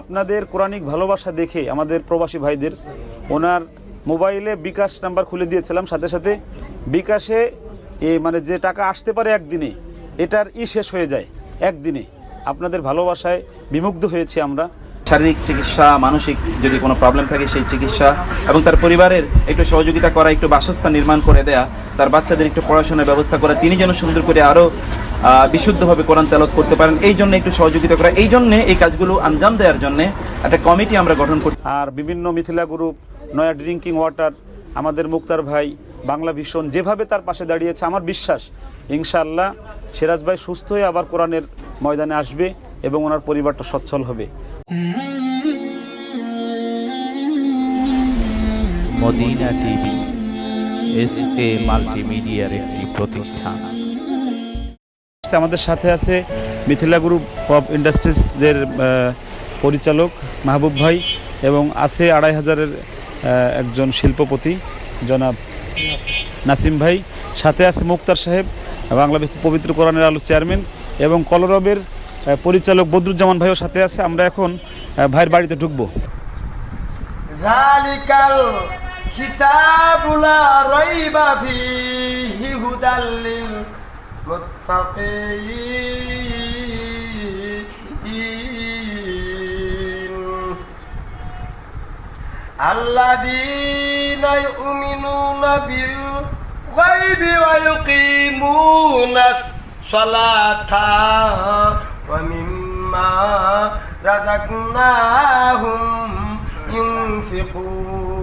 আপনাদের কোরআনিক ভালোবাসা দেখে আমাদের প্রবাসী ভাইদের ওনার মোবাইলে বিকাশ নাম্বার খুলে দিয়েছিলাম, সাথে সাথে বিকাশে এ মানে যে টাকা আসতে পারে একদিনে, এটার ই শেষ হয়ে যায় একদিনে। আপনাদের ভালোবাসায় বিমুগ্ধ হয়েছি আমরা। শারীরিক চিকিৎসা, মানসিক যদি কোনো প্রবলেম থাকে সেই চিকিৎসা এবং তার পরিবারের একটু সহযোগিতা করা, একটু বাসস্থান নির্মাণ করে দেয়া, তার বাচ্চাদের একটু পড়াশোনার ব্যবস্থা করা, তিনি যেন সুন্দর করে আরও বিশুদ্ধভাবে কোরআন তেলত করতে পারেন। এই জন্য একটু সহযোগিতা করা। এই জন্যে এই কাজগুলো আঞ্জাম দেওয়ার জন্য একটা কমিটি আমরা গঠন করি আর বিভিন্ন Mithila group Naya drinking water আমাদের মুক্তার ভাই বাংলা ভীষণ যেভাবে তার পাশে দাঁড়িয়েছে আমার বিশ্বাস ইনশাআল্লাহ সিরাজ ভাই সুস্থ হয়ে আবার কোরআনের ময়দানে আসবে এবং ওনার পরিবারটা সচ্ছল হবে। মদিনা টিভি এস এ মাল্টিমিডিয়ার একটি প্রতিষ্ঠান। আছে, আমাদের সাথে আছে মিথিলা গ্রুপ অফ ইন্ডাস্ট্রিজদের পরিচালক মাহবুব ভাই এবং আছে আড়াই হাজারের একজন শিল্পপতি জনাব নাসিম ভাই। সাথে আছে মুক্তার সাহেব, বাংলা পবিত্র কোরআনের আলো চেয়ারম্যান এবং কলরবের পরিচালক বদরুজ্জামান ভাইও সাথে আছে। আমরা এখন ভাইয়ের বাড়িতে ঢুকবো। কিতাবুলা রইবা ফিহি হুদাল المتقين الذين يؤمنون بالغيب ويقيمون الصلاة ومما رزقناهم ينفقون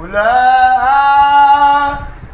أولئك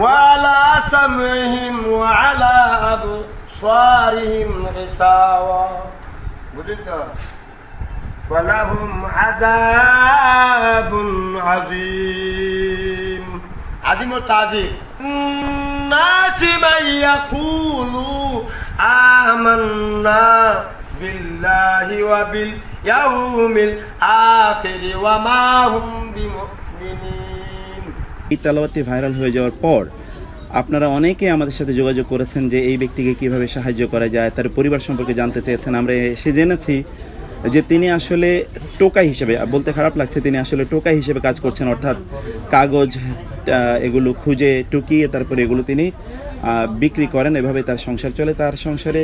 وعلى سمعهم وعلى أبصارهم غشاوة ولهم عذاب عظيم عظيم التعذيب الناس من يقول آمنا بالله وباليوم الآخر وما هم بمؤمنين এই ভাইরাল হয়ে যাওয়ার পর আপনারা অনেকে আমাদের সাথে যোগাযোগ করেছেন যে এই ব্যক্তিকে কীভাবে সাহায্য করা যায়, তার পরিবার সম্পর্কে জানতে চেয়েছেন। আমরা এসে জেনেছি যে তিনি আসলে টোকা হিসেবে, বলতে খারাপ লাগছে, তিনি আসলে টোকা হিসেবে কাজ করছেন। অর্থাৎ কাগজ এগুলো খুঁজে টুকিয়ে তারপরে এগুলো তিনি বিক্রি করেন। এভাবে তার সংসার চলে। তার সংসারে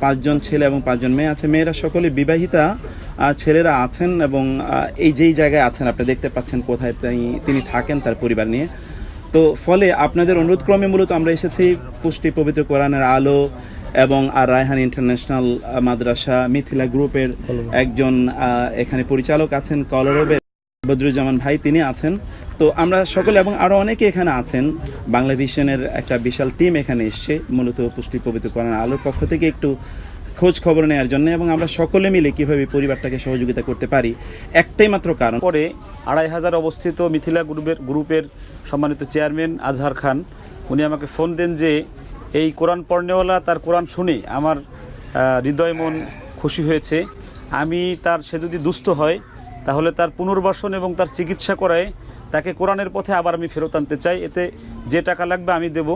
পাঁচজন ছেলে এবং পাঁচজন মেয়ে আছে। মেয়েরা সকলে বিবাহিতা। ছেলেরা আছেন এবং এই যেই জায়গায় আছেন আপনি দেখতে পাচ্ছেন কোথায় তিনি- থাকেন তার পরিবার নিয়ে। তো ফলে আপনাদের অনুরোধ ক্রমে মূলত আমরা এসেছি পুষ্টি পবিত্র কোরআনের আলো এবং আর রায়হান ইন্টারন্যাশনাল মাদ্রাসা মিথিলা গ্রুপের একজন আহ, এখানে পরিচালক আছেন কলরবের বদরুজ্জামান ভাই। তিনি আছেন। তো আমরা সকলে এবং আরও অনেকে এখানে আছেন। বাংলা ভিশনের একটা বিশাল টিম এখানে এসছে, মূলত পুষ্টি পবিত্র কোরআন আলোর পক্ষ থেকে একটু খোঁজ খবর নেওয়ার জন্য এবং আমরা সকলে মিলে কীভাবে পরিবারটাকে সহযোগিতা করতে পারি, একটাই মাত্র কারণ। পরে আড়াই হাজার অবস্থিত মিথিলা গ্রুপের গ্রুপের সম্মানিত চেয়ারম্যান আজহার খান, উনি আমাকে ফোন দেন যে, এই কোরআন পড়নেওয়ালা তার কোরআন শুনে আমার হৃদয় মন খুশি হয়েছে। আমি তার, সে যদি দুস্থ হয়, তাহলে তার পুনর্বাসন এবং তার চিকিৎসা করায় তাকে কোরআনের পথে আবার আমি ফেরত আনতে চাই। এতে যে টাকা লাগবে আমি দেব।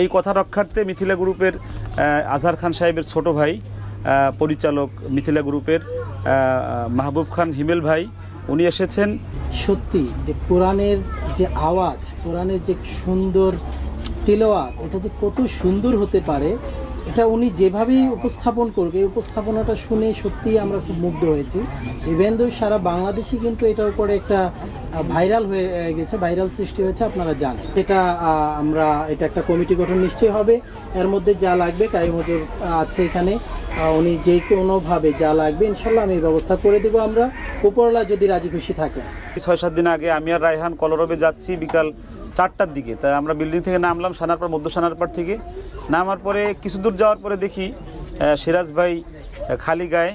এই কথা রক্ষার্থে মিথিলা গ্রুপের আজহার খান সাহেবের ছোট ভাই পরিচালক মিথিলা গ্রুপের মাহবুব খান হিমেল ভাই, উনি এসেছেন। সত্যি, যে কোরআনের যে আওয়াজ, কোরআনের যে সুন্দর তিলওয়াত, এটা যে কত সুন্দর হতে পারে, এটা উনি যেভাবেই উপস্থাপন করবে এই উপস্থাপনাটা শুনে সত্যিই আমরা খুব মুগ্ধ হয়েছি। ইভেন সারা বাংলাদেশই কিন্তু এটার উপরে একটা ভাইরাল হয়ে গেছে, ভাইরাল সৃষ্টি হয়েছে, আপনারা জানেন। এটা আমরা, এটা একটা কমিটি গঠন নিশ্চয়ই হবে। এর মধ্যে যা লাগবে, টাইম হজুর আছে এখানে। উনি যে কোনোভাবে যা লাগবে, ইনশাল্লাহ আমি ব্যবস্থা করে দেবো আমরা। উপরলা যদি রাজি খুশি থাকে। ছয় সাত দিন আগে আমি আর রায়হান কলরবে যাচ্ছি বিকাল চারটার দিকে। তাই আমরা বিল্ডিং থেকে নামলাম সানারপাড়, মধ্য সানারপাড় থেকে। নামার পরে কিছু দূর যাওয়ার পরে দেখি সিরাজ ভাই খালি গায়ে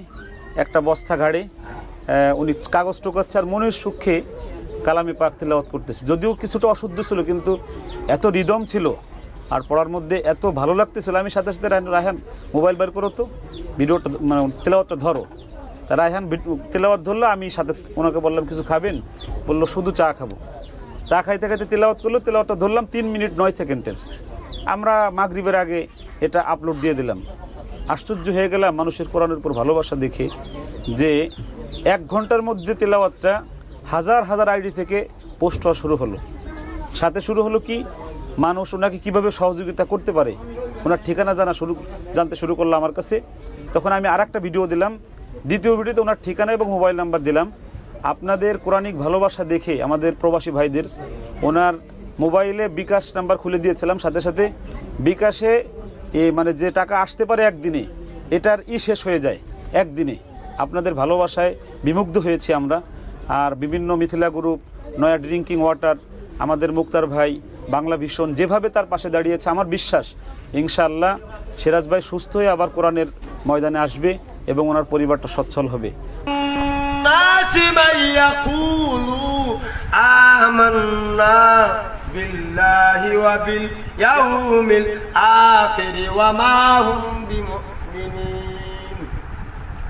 একটা বস্তা ঘাড়ে। উনি কাগজ টোকাচ্ছে আর মনের সুখে কালামে পাক তেলাওয়াত করতেছে। যদিও কিছুটা অশুদ্ধ ছিল, কিন্তু এত রিদম ছিল আর পড়ার মধ্যে এত ভালো লাগতেছিল। আমি সাথে সাথে রায়হান- মোবাইল বের করো তো, ভিডিওটা মানে তেলাওয়াতটা ধরো। রায়হান তেলাওয়াত ধরলো, আমি সাথে ওনাকে বললাম, কিছু খাবেন? বলল, শুধু চা খাব। চা খাইতে খাইতে তেলাওয়াত করল, তেলাওয়াতটা ধরলাম তিন মিনিট নয় সেকেন্ডের। আমরা মাগরিবের আগে এটা আপলোড দিয়ে দিলাম। আশ্চর্য হয়ে গেলাম মানুষের কোরআনের উপর ভালোবাসা দেখে যে এক ঘণ্টার মধ্যে তেলাওয়াতটা হাজার হাজার আইডি থেকে পোস্ট হওয়া শুরু হলো। সাথে শুরু হলো কি, মানুষ ওনাকে কীভাবে সহযোগিতা করতে পারে, ওনার ঠিকানা জানা শুরু, জানতে শুরু করল আমার কাছে। তখন আমি আর একটা ভিডিও দিলাম। দ্বিতীয় ভিডিওতে ওনার ঠিকানা এবং মোবাইল নাম্বার দিলাম। আপনাদের কোরআনিক ভালোবাসা দেখে আমাদের প্রবাসী ভাইদের ওনার মোবাইলে বিকাশ নাম্বার খুলে দিয়েছিলাম। সাথে সাথে বিকাশে এ মানে যে টাকা আসতে পারে একদিনে, এটার ই শেষ হয়ে যায় একদিনে। আপনাদের ভালোবাসায় বিমুগ্ধ হয়েছি আমরা। আর বিভিন্ন Mithila group, Naya drinking water, আমাদের মুক্তার ভাই, বাংলা ভীষণ, যেভাবে তার পাশে দাঁড়িয়েছে, আমার বিশ্বাস, ইনশাআল্লাহ সিরাজ ভাই সুস্থ হয়ে আবার কোরআনের ময়দানে আসবে এবং ওনার পরিবারটা সচ্ছল হবে।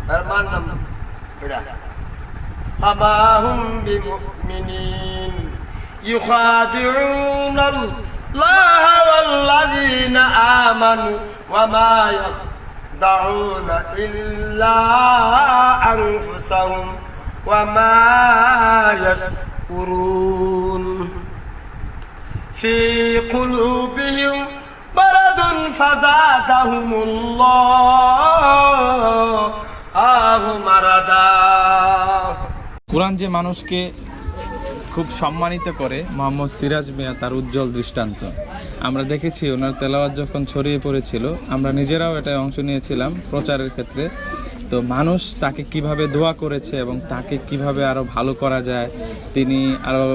তার নাম وما هم بمؤمنين فرمان وما هم بمؤمنين يخادعون الله والذين آمنوا وما يخدعون إلا أنفسهم وما يشكرون في قلوبهم مرض فزادهم الله آه مرضا কোরআন যে মানুষকে খুব সম্মানিত করে, মোহাম্মদ সিরাজ মিয়া তার উজ্জ্বল দৃষ্টান্ত। আমরা দেখেছি ওনার তেলাওয়াত যখন ছড়িয়ে পড়েছিল, আমরা নিজেরাও এটায় অংশ নিয়েছিলাম প্রচারের ক্ষেত্রে। তো মানুষ তাকে কীভাবে দোয়া করেছে এবং তাকে কীভাবে আরও ভালো করা যায়, তিনি আরও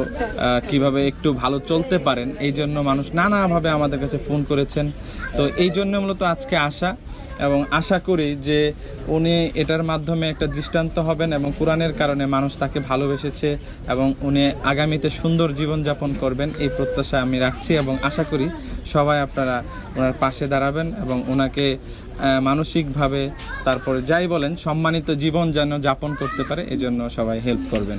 কীভাবে একটু ভালো চলতে পারেন, এই জন্য মানুষ নানাভাবে আমাদের কাছে ফোন করেছেন। তো এই জন্য মূলত আজকে আসা। এবং আশা করি যে উনি এটার মাধ্যমে একটা দৃষ্টান্ত হবেন এবং কোরআনের কারণে মানুষ তাকে ভালোবেসেছে এবং উনি আগামীতে সুন্দর জীবনযাপন করবেন, এই প্রত্যাশা আমি রাখছি এবং আশা করি সবাই আপনারা ওনার পাশে দাঁড়াবেন এবং ওনাকে মানসিকভাবে তারপরে যাই বলেন সম্মানিত জীবন যেন যাপন করতে পারে, এজন্য সবাই হেল্প করবেন।